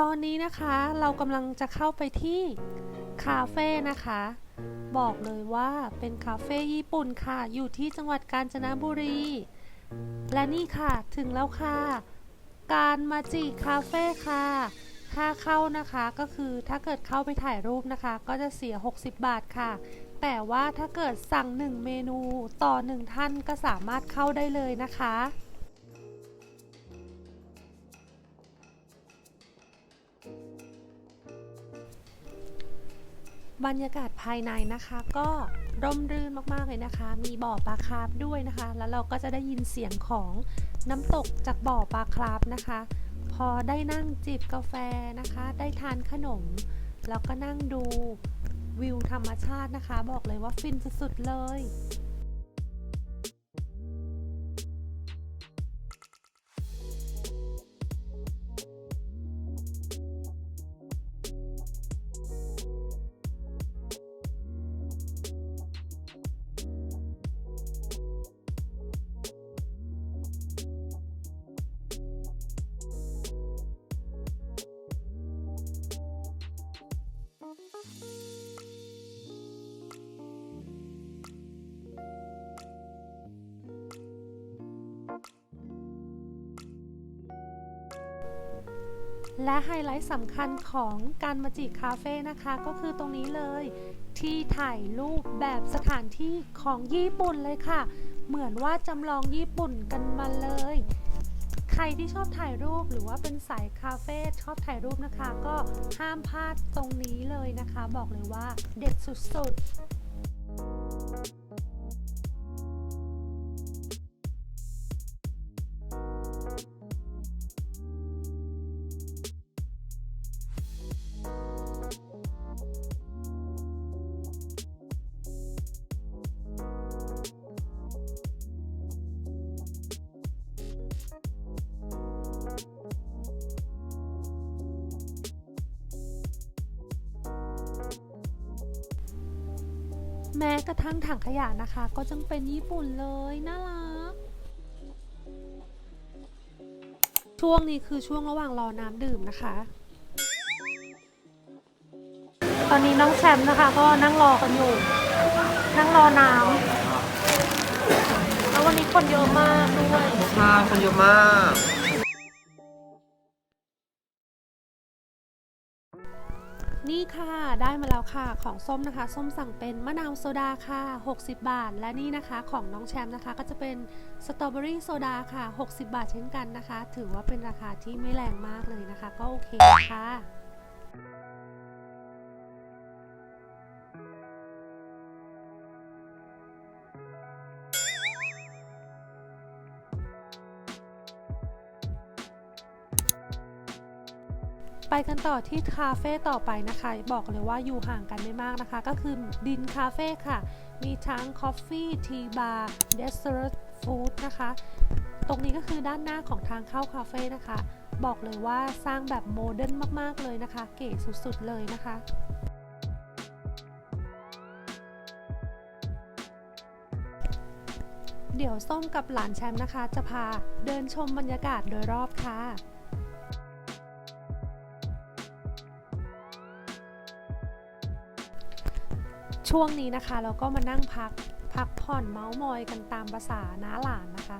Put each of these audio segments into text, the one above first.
ตอนนี้นะคะเรากำลังจะเข้าไปที่คาเฟ่นะคะ บอกเลยว่าเป็นคาเฟ่ญี่ปุ่นค่ะ อยู่ที่จังหวัดกาญจนบุรี และนี่ค่ะถึงแล้วค่ะ การมาจิคาเฟ่ค่ะค่าเข้านะคะก็คือถ้าเกิดเข้าไปถ่ายรูปนะคะ ก็จะเสีย 60 บาทค่ะ แต่ว่าถ้าเกิดสั่ง 1 เมนูต่อ 1 ท่านก็สามารถเข้าได้เลยนะคะ บรรยากาศภายในนะคะก็ร่มรื่นมากๆเลยนะคะ มีบ่อปลาคาร์ฟด้วยนะคะ แล้วเราก็จะได้ยินเสียงของน้ำตกจากบ่อปลาคาร์ฟนะคะ พอได้นั่งจิบกาแฟนะคะ ได้ทานขนม แล้วก็นั่งดูวิวธรรมชาตินะคะ บอกเลยว่าฟินสุดๆเลย และไฮไลท์สำคัญของการมาจิคาเฟ่นะคะ ก็คือตรงนี้เลย ที่ถ่ายรูปแบบสถานที่ของญี่ปุ่นเลยค่ะ เหมือนว่าจำลองญี่ปุ่นกันมาเลย ใครที่ชอบถ่ายรูปหรือว่าเป็นสายคาเฟ่ชอบถ่ายรูปนะคะ ก็ห้ามพลาดตรงนี้เลยนะคะ บอกเลยว่าเด็ดสุดๆ แม้กระทั่งถังขยะนะคะ ก็จังเป็นญี่ปุ่นเลยน่ารัก ช่วงนี้คือช่วงระหว่างรอน้ำดื่มนะคะ ตอนนี้น้องแชมป์นะคะ ก็นั่งรอกันอยู่ นั่งรอน้ำแล้ววันนี้คนเยอะมากด้วย ใช่คนเยอะมาก นี่ค่ะ ได้มาแล้วค่ะ ของส้มนะคะ ส้มสั่งเป็นมะนาวโซดาค่ะ 60 บาท และนี่นะคะของน้องแชมป์นะคะ ก็จะเป็นสตรอเบอรี่โซดาค่ะ 60 บาทเช่นกันนะคะ ถือว่าเป็นราคาที่ไม่แรงมากเลยนะคะ ก็โอเคค่ะ ไปกันต่อที่คาเฟ่ต่อไปนะคะ บอกเลยว่าอยู่ห่างกันไม่มากนะคะ ก็คือดินคาเฟ่ค่ะ มีทั้งคอฟฟี่ทีบาร์เดสเซอร์ฟู้ดนะคะ ตรงนี้ก็คือด้านหน้าของทางเข้าคาเฟ่นะคะ บอกเลยว่าสร้างแบบโมเดิร์นมาก ๆ เลยนะคะ เก๋สุด ๆ เลยนะคะเดี๋ยวส้มกับหลานแชมป์นะคะ จะพาเดินชมบรรยากาศโดยรอบค่ะ ช่วงนี้นะคะ เราก็มานั่งพักพักผ่อนเมาส์มอยกันตามภาษาน้าหลานนะคะ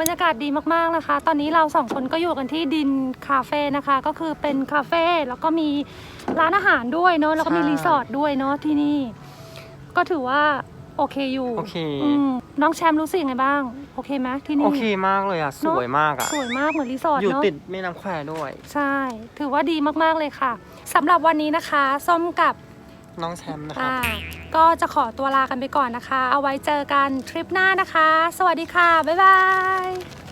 บรรยากาศดีมากๆนะคะ ตอนนี้เราสองคนก็อยู่กันที่ดินคาเฟ่นะคะ ก็คือเป็นคาเฟ่แล้วก็มีร้านอาหารด้วยเนาะแล้วก็มีใช่รีสอร์ทด้วยเนาะที่นี่ ก็ถือว่าโอเคอยู่โอเคมน้องแชมป์รู้สึกยังไงบ้าง โอเคไหมที่นี่ โอเคมากเลยอะสวยมากอะ สวยมากเหมือนรีสอร์ทอยู่เนาะ ติดแม่น้ำแควด้วย ใช่ ถือว่าดีมากๆเลยค่ะสำหรับวันนี้นะคะ ส้มกับ น้องแชมป์นะครับ ก็จะขอตัวลากันไปก่อนนะคะ เอาไว้เจอกันทริปหน้านะคะ สวัสดีค่ะ บ๊ายบาย